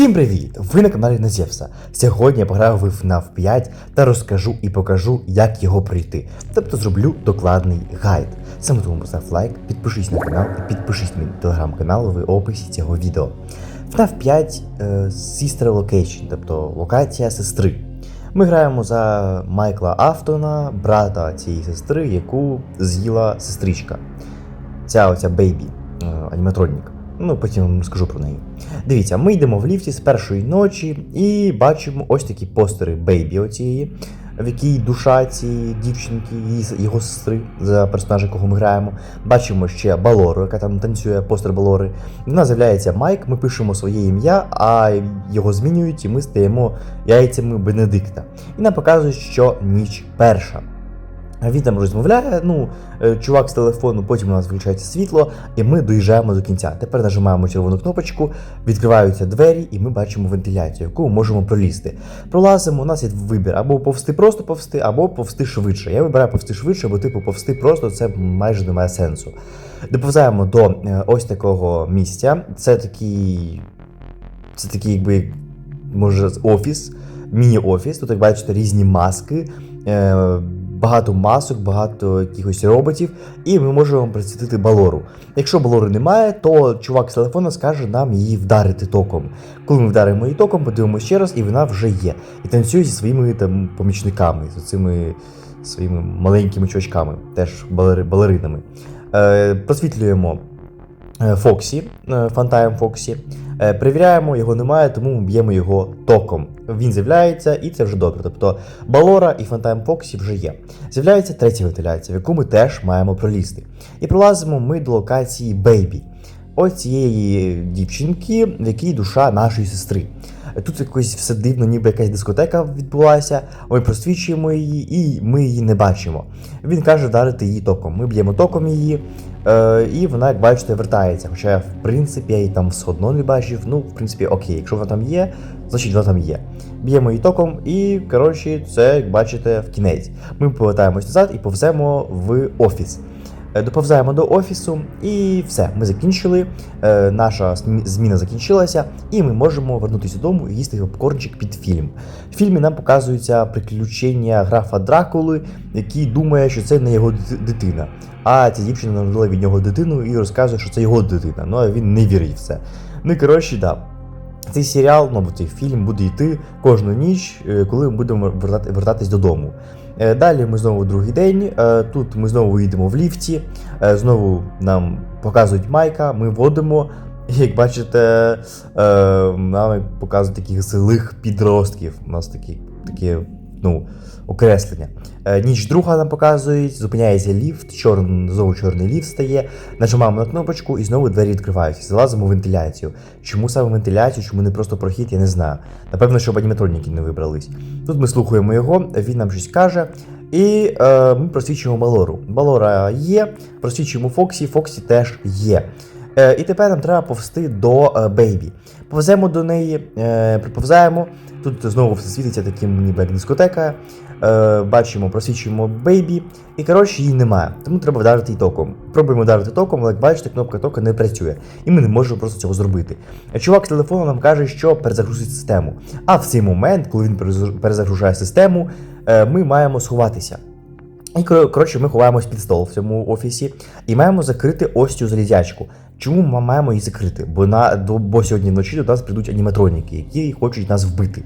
Всім привіт! Ви на каналі Назєвса. Сьогодні я пограю в FNAF 5 та розкажу і покажу, як його пройти. Тобто зроблю докладний гайд. Саме тому постав лайк, підпишись на канал і підпишись мій телеграм-канал в описі цього відео. FNAF 5 е, Sister Location, тобто локація сестри. Ми граємо за Майкла Афтона, брата цієї сестри, яку з'їла сестричка. Ця оця бейбі, е, аніматронік. Ну, потім скажу про неї. Дивіться, ми йдемо в ліфті з першої ночі і бачимо ось такі постери бейбі оцієї, в якій душа цієї дівчинки, її, його сестри, за персонажа, якого ми граємо. Бачимо ще Балору, яка там танцює постер Балори. В нас з'являється Майк, ми пишемо своє ім'я, а його змінюють, і ми стаємо яйцями Бенедикта. І нам показують, що ніч перша. Він там розмовляє, ну, е, чувак з телефону, потім у нас включається світло, і ми доїжджаємо до кінця. Тепер нажимаємо червону кнопочку, відкриваються двері, і ми бачимо вентиляцію, яку ми можемо пролізти. Пролазимо, у нас є вибір або повсти просто повсти, або повсти швидше. Я вибираю повсти швидше, бо типу повсти просто це майже не має сенсу. Доповзаємо до е, ось такого місця. Це такий. Це такий, якби, може, офіс, міні-офіс. Тут, як бачите, різні маски. Е, багато масок, багато якихось роботів, і ми можемо присвятити балору. Якщо балори немає, то чувак з телефона скаже нам її вдарити током. Коли ми вдаримо її током, подивимося ще раз, і вона вже є. І танцює зі своїми там помічниками, з цими своїми маленькими чувачками, теж балери, балеринами. Е, Просвітлюємо е, Фоксі, е, Фантайм Фоксі. Е, Перевіряємо, його немає, тому ми б'ємо його током. Він з'являється, і це вже добре. Тобто Балора і Фантайм Фоксі вже є. З'являється третя вентиляція, в яку ми теж маємо пролізти. І пролазимо ми до локації Бейбі. Ось цієї дівчинки, в якій душа нашої сестри. Тут якось все дивно, ніби якась дискотека відбулася. Ми просвічуємо її, і ми її не бачимо. Він каже вдарити її током. Ми б'ємо током її, е, і вона, як бачите, вертається. Хоча, в принципі, я її там все одно не бачив. Ну, в принципі, окей, якщо вона там є, значить вона там є. Б'ємо її током, і коротше, це, як бачите, в кінець. Ми повертаємось назад і повземо в офіс. Е, Доповзаємо до офісу, і все, ми закінчили. Е, наша зміна закінчилася, і ми можемо вернутися додому і їсти попкорнчик під фільм. В фільмі нам показуються приключення графа Дракули, який думає, що це не його дитина. А ця дівчина народила від нього дитину і розказує, що це його дитина. Ну а він не вірить в це. Ну коротше, да. Цей серіал, ну цей фільм буде йти кожну ніч, е, коли ми будемо вертатись додому. Е, Далі ми знову другий день. е, Тут ми знову їдемо в ліфті. е, Знову нам показують майка, ми водимо. Як бачите, нам показують таких злих підростків. У нас такі, такі ну, окреслення. Е, Ніч друга нам показують, зупиняється ліфт, чорн, знову чорний ліфт стає. Нажимаємо на кнопочку і знову двері відкриваються. Залазимо в вентиляцію. Чому саме вентиляцію, чому не просто прохід, я не знаю. Напевно, щоб аніматроніки не вибрались. Тут ми слухаємо його, він нам щось каже. І е, ми просвічуємо Балору. Балора є, просвічуємо Фоксі, Фоксі теж є. Е, і тепер нам треба повсти до е, Бейбі. Повземо до неї, е, приповзаємо. Тут знову все світиться таким ніби як дискотека. Бачимо, просвічуємо Бейбі, і коротше її немає. Тому треба вдарити током. Пробуємо вдарити током, але як бачите, кнопка тока не працює. І ми не можемо просто цього зробити. Чувак з телефону нам каже, що перезагрузить систему. А в цей момент, коли він перезагружає систему, ми маємо сховатися. І коротше, ми ховаємось під стол в цьому офісі і маємо закрити ось цю залізячку. Чому ми маємо її закрити? Бо на бо сьогодні вночі до нас прийдуть аніматроніки, які хочуть нас вбити.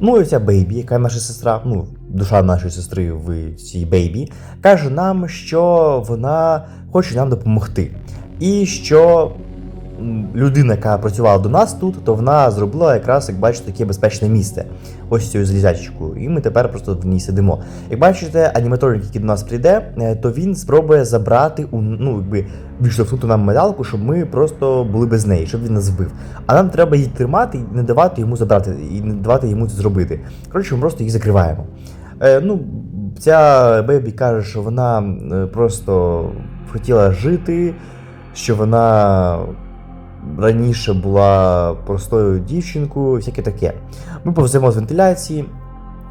Ну і ця бейбі, яка наша сестра, ну душа нашої сестри в цій бейбі, каже нам, що вона хоче нам допомогти. І що людина, яка працювала до нас тут, то вона зробила якраз, як бачите, таке безпечне місце. Ось цю залізячку. І ми тепер просто в ній сидимо. Як бачите, аніматронік, який до нас прийде, е, то він спробує забрати ну, якби відштовхнути нам медалку, щоб ми просто були без неї, щоб він нас вбив. А нам треба її тримати і не давати йому забрати, і не давати йому це зробити. Коротше, ми просто їх закриваємо. Е, ну, ця бебі каже, що вона е, просто хотіла жити, що вона раніше була простою дівчинкою, всяке таке. Ми повземо з вентиляції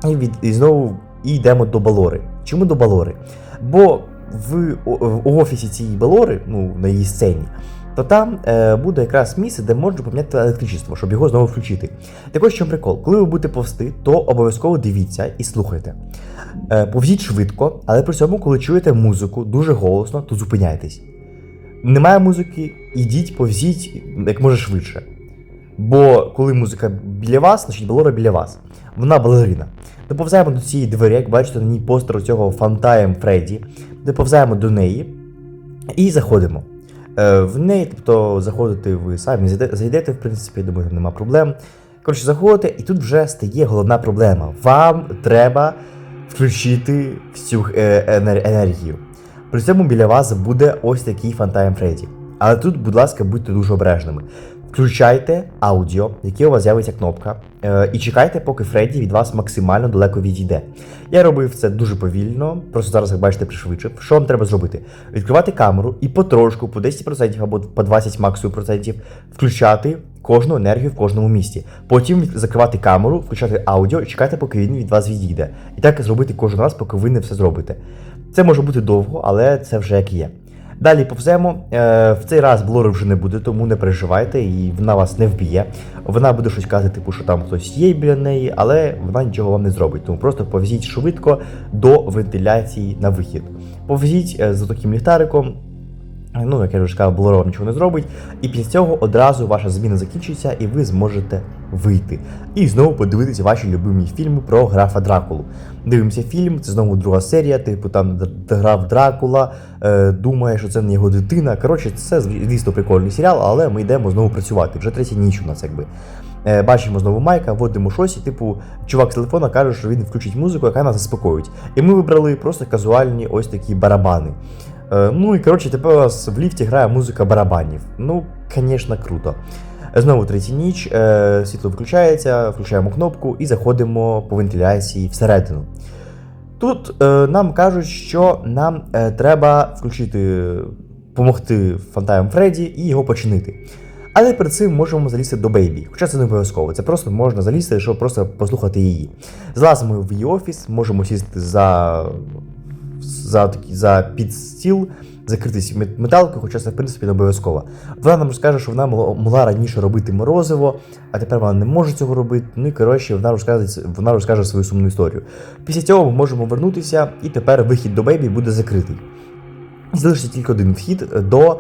і, від, і знову і йдемо до Балори. Чому до Балори? Бо в, в офісі цієї Балори, ну, на її сцені, то там е, буде якраз місце, де можна поміняти електричество, щоб його знову включити. Так ось в чому прикол, коли ви будете повсти, то обов'язково дивіться і слухайте. Е, повзіть швидко, але при цьому, коли чуєте музику дуже голосно, то зупиняйтесь. Немає музики, ідіть, повзіть як може швидше. Бо коли музика біля вас, значить балора біля вас. Вона балерина. Доповзаємо до цієї двері, як бачите, на ній постер цього Фантайм Фредді. Доповзаємо до неї і заходимо. Е, в неї, тобто, заходите ви самі зайдете, в принципі, я думаю, нема проблем. Коротше, заходите, і тут вже стає головна проблема. Вам треба включити всю е, енергію. При цьому біля вас буде ось такий Фантайм Фредді. Але тут, будь ласка, будьте дуже обережними. Включайте аудіо, яке у вас з'явиться кнопка, е, і чекайте, поки Фредді від вас максимально далеко відійде. Я робив це дуже повільно, просто зараз, як бачите, пришвидшив. Що вам треба зробити? Відкривати камеру і потрошку, по 10% або по 20 максимум процентів, включати кожну енергію в кожному місці. Потім закривати камеру, включати аудіо і чекати, поки він від вас відійде. І так зробити кожен раз, поки ви не все зробите. Це може бути довго, але це вже як є. Далі повземо. Е, в цей раз блори вже не буде, тому не переживайте, і вона вас не вб'є. Вона буде щось казати, типу, що там хтось є біля неї, але вона нічого вам не зробить. Тому просто повзіть швидко до вентиляції на вихід. Повзіть е, за таким ліхтариком. Ну, як я вже сказав, блор вам нічого не зробить. І після цього одразу ваша зміна закінчиться, і ви зможете вийти. І знову подивитися ваші любимі фільми про графа Дракулу. Дивимося фільм, це знову друга серія, типу там граф Дракула, е, думає, що це не його дитина. Коротше, це звісно прикольний серіал, але ми йдемо знову працювати. Вже третя ніч у нас якби. Е, бачимо знову Майка, вводимо щось, і типу, чувак з телефона каже, що він включить музику, яка нас заспокоїть. І ми вибрали просто казуальні ось такі барабани. Е, ну і коротше, тепер у нас в ліфті грає музика барабанів. Ну, звісно, круто. Знову третя ніч, е, світло виключається, включаємо кнопку і заходимо по вентиляції всередину. Тут е, нам кажуть, що нам е, треба включити, допомогти Фантайм Фредді і його починити. Але перед цим можемо залізти до Бейбі. Хоча це не обов'язково, це просто можна залізти, щоб просто послухати її. Злазимо в її офіс, можемо сісти за, за, за під стіл, закритись металкою, хоча це в принципі не обов'язково. Вона нам розкаже, що вона могла- раніше робити морозиво, а тепер вона не може цього робити. Ну і коротше, вона розкаже, вона розкаже свою сумну історію. Після цього ми можемо вернутися, і тепер вихід до Бейбі буде закритий. Залишиться тільки один вхід до е,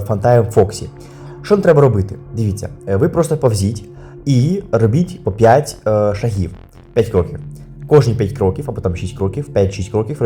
Фантайм Фоксі. Що нам треба робити? Дивіться, е, ви просто повзіть і робіть по 5 е, шагів, 5 кроків. Кожні 5 кроків, або там 6 кроків, 5-6 кроків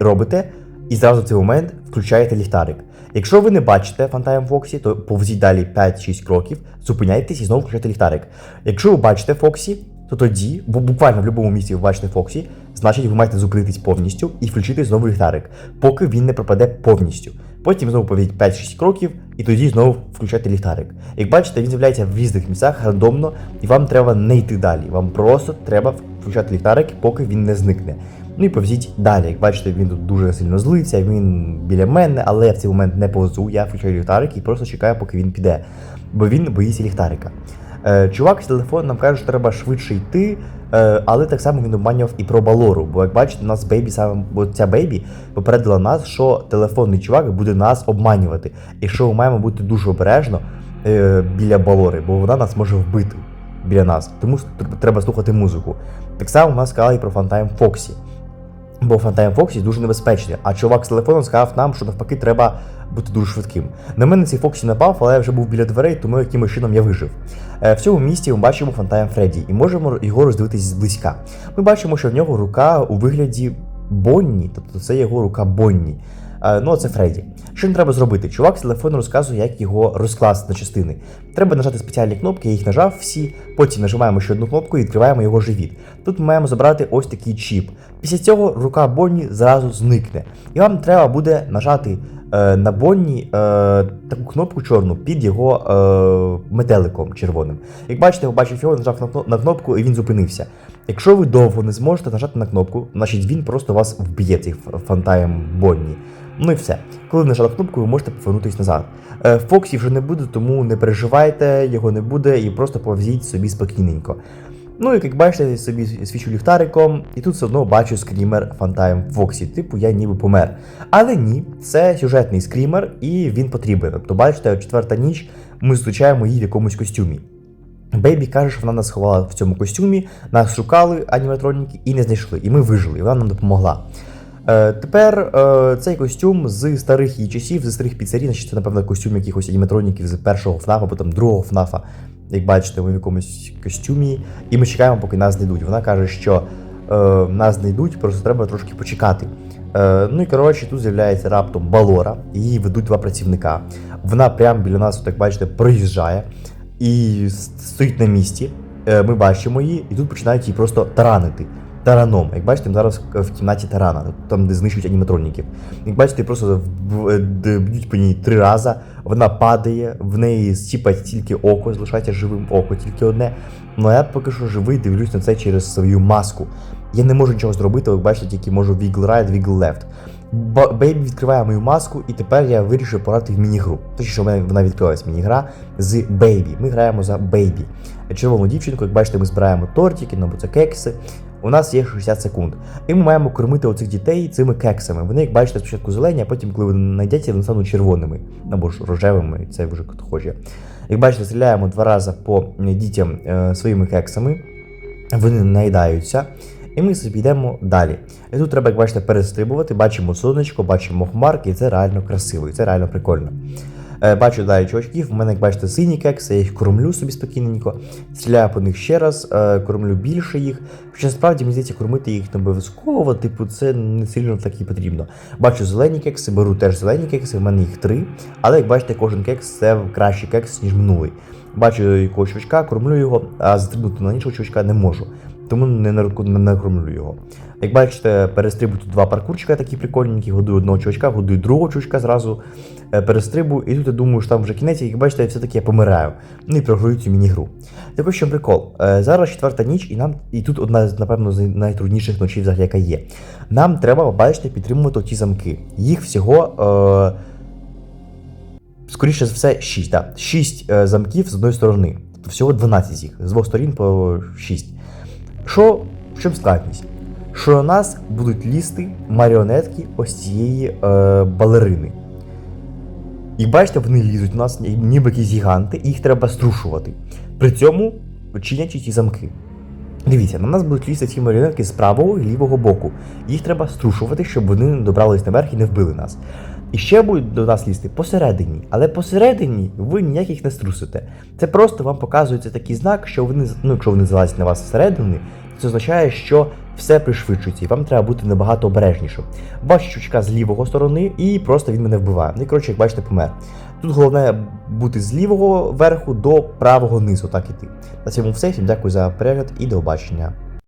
робите, і зразу в цей момент включаєте ліхтарик. Якщо ви не бачите Фантайм Фоксі, то повзіть далі 5-6 кроків, зупиняйтесь і знову включайте ліхтарик. Якщо ви бачите Фоксі, то тоді, бо буквально в будь-якому місці ви бачите Фоксі, значить ви маєте зупинитись повністю і включити знову ліхтарик, поки він не пропаде повністю. Потім знову поведіть 5-6 кроків, і тоді знову включайте ліхтарик. Як бачите, він з'являється в різних місцях рандомно, і вам треба не йти далі. Вам просто треба включати ліхтарик, поки він не зникне. Ну і повзіть далі. Як бачите, він тут дуже сильно злиться, він біля мене, але я в цей момент не повзу, я включаю ліхтарик і просто чекаю, поки він піде. Бо він боїться ліхтарика. Е, чувак з телефону нам каже, що треба швидше йти, е, але так само він обманював і про балору. Бо як бачите, у нас бейбі саме бо ця бейбі попередила нас, що телефонний чувак буде нас обманювати. І що ми маємо бути дуже обережно е, біля балори, бо вона нас може вбити біля нас. Тому треба слухати музику. Так само в нас сказали і про Фантайм Фоксі. Бо Фантайм Фоксі дуже небезпечний, а чувак з телефоном сказав нам, що навпаки треба бути дуже швидким. На мене цей Фоксі напав, але я вже був біля дверей, тому якимось чином я вижив. Е, В цьому місті ми бачимо Фантайм Фредді і можемо його роздивитись зблизька. Ми бачимо, що в нього рука у вигляді Бонні, тобто це його рука Бонні. Е, Ну, це Фредді. Що нам треба зробити? Чувак з телефону розказує, як його розкласти на частини. Треба нажати спеціальні кнопки, я їх нажав всі, потім нажимаємо ще одну кнопку і відкриваємо його живіт. Тут ми маємо забрати ось такий чіп. Після цього рука Бонні зразу зникне. І вам треба буде нажати е, на Бонні е, таку кнопку чорну під його е, метеликом червоним. Як бачите, бачив його, нажав на кнопку і він зупинився. Якщо ви довго не зможете нажати на кнопку, значить він просто вас вб'є цей ф- фантаєм Бонні. Ну і все. Коли нажали кнопку, ви можете повернутися назад. Е, Фоксі вже не буде, тому не переживайте, його не буде і просто повзіть собі спокійненько. Ну і як бачите, я собі свічу ліхтариком, і тут все одно бачу скрімер Фантайм Фоксі, типу я ніби помер. Але ні, це сюжетний скрімер, і він потрібен. Тобто, бачите, четверта ніч ми зустрічаємо її в якомусь костюмі. Бейбі каже, що вона нас сховала в цьому костюмі, нас шукали аніматроніки і не знайшли. І ми вижили, і вона нам допомогла. Е, тепер е, цей костюм з старих її часів, з старих піцерій, значить це, напевно, костюм якихось аніматроніків з першого ФНАФа, потім другого ФНАФа. Як бачите, ми в якомусь костюмі, і ми чекаємо, поки нас знайдуть. Вона каже, що е, нас знайдуть, просто треба трошки почекати. Е, ну і коротше, тут з'являється раптом Балора, її ведуть два працівника. Вона прямо біля нас, так бачите, проїжджає і стоїть на місці. Е, Ми бачимо її, і тут починають її просто таранити. Тараном. Як бачите, зараз в кімнаті тарана, там, де знищують аніматроніків. Як бачите, просто б'ють по ній три рази, вона падає, в неї зціпать тільки око, залишається живим око, тільки одне. Ну а я поки що живий, дивлюсь на це через свою маску. Я не можу нічого зробити, як бачите, тільки можу wiggle right, wiggle left. Бейбі відкриває мою маску, і тепер я вирішив пограти в міні-гру. Точніше, у мене вона відкрилась міні-гра з Бейбі. Ми граємо за Бейбі. Червону дівчинку, як бачите, ми збираємо тортики, ну, або це кекси. У нас є 60 секунд. І ми маємо кормити оцих дітей цими кексами. Вони, як бачите, спочатку зелені, а потім, коли вони найдяться, вони стануть червоними або ж рожевими, це вже хоче. Як бачите, стріляємо два рази по дітям е, своїми кексами, вони наїдаються. І ми собі йдемо далі. І тут треба, як бачите, перестрибувати, бачимо сонечко, бачимо хмарки, і це реально красиво, і це реально прикольно. Е, Бачу далі чувачків, в мене, як бачите, сині кекси, я їх кормлю собі спокійненько, стріляю по них ще раз, е, кормлю більше їх. Хоча насправді мені здається, кормити їх не обов'язково, типу, це не сильно так і потрібно. Бачу зелені кекси, беру теж зелені кекси, в мене їх три. Але як бачите, кожен кекс це кращий кекс, ніж минулий. Бачу якогось чувачка, кормлю його, а застрибнути на іншого чувачка не можу. Тому не, накормлю його. Як бачите, перестрибую тут два паркурчика такі прикольненькі, годую одного чувачка, годую другого чувачка зразу, е, перестрибую, і тут я думаю, що там вже кінець, як бачите, все-таки я помираю. Ну і програю цю міні-гру. Так ось що прикол. Е, Зараз четверта ніч, і нам і тут одна з, напевно, з найтрудніших ночей взагалі, яка є. Нам треба, бачите, підтримувати ті замки. Їх всього. Е, Скоріше за все, 6, так. 6 е, замків з одної сторони. Тобто всього 12 з їх, з двох сторін по 6. Що в чому складність? Що на нас будуть лізти маріонетки ось цієї е, балерини. І бачите, вони лізуть у нас, ніби якісь гіганти, і їх треба струшувати. При цьому чинячи ті замки. Дивіться, на нас будуть лізти ці маріонетки з правого і лівого боку. Їх треба струшувати, щоб вони не добрались наверх і не вбили нас. І ще будуть до нас лізти посередині, але посередині ви ніяких не струсите. Це просто вам показується такий знак, що вони, ну, якщо вони залазять на вас всередині, це означає, що все пришвидшується, і вам треба бути набагато обережнішим. Бачу чучка з лівого сторони, і просто він мене вбиває. Ну і коротше, як бачите, помер. Тут головне бути з лівого верху до правого низу, так іти. На цьому все. Всім дякую за перегляд і до побачення.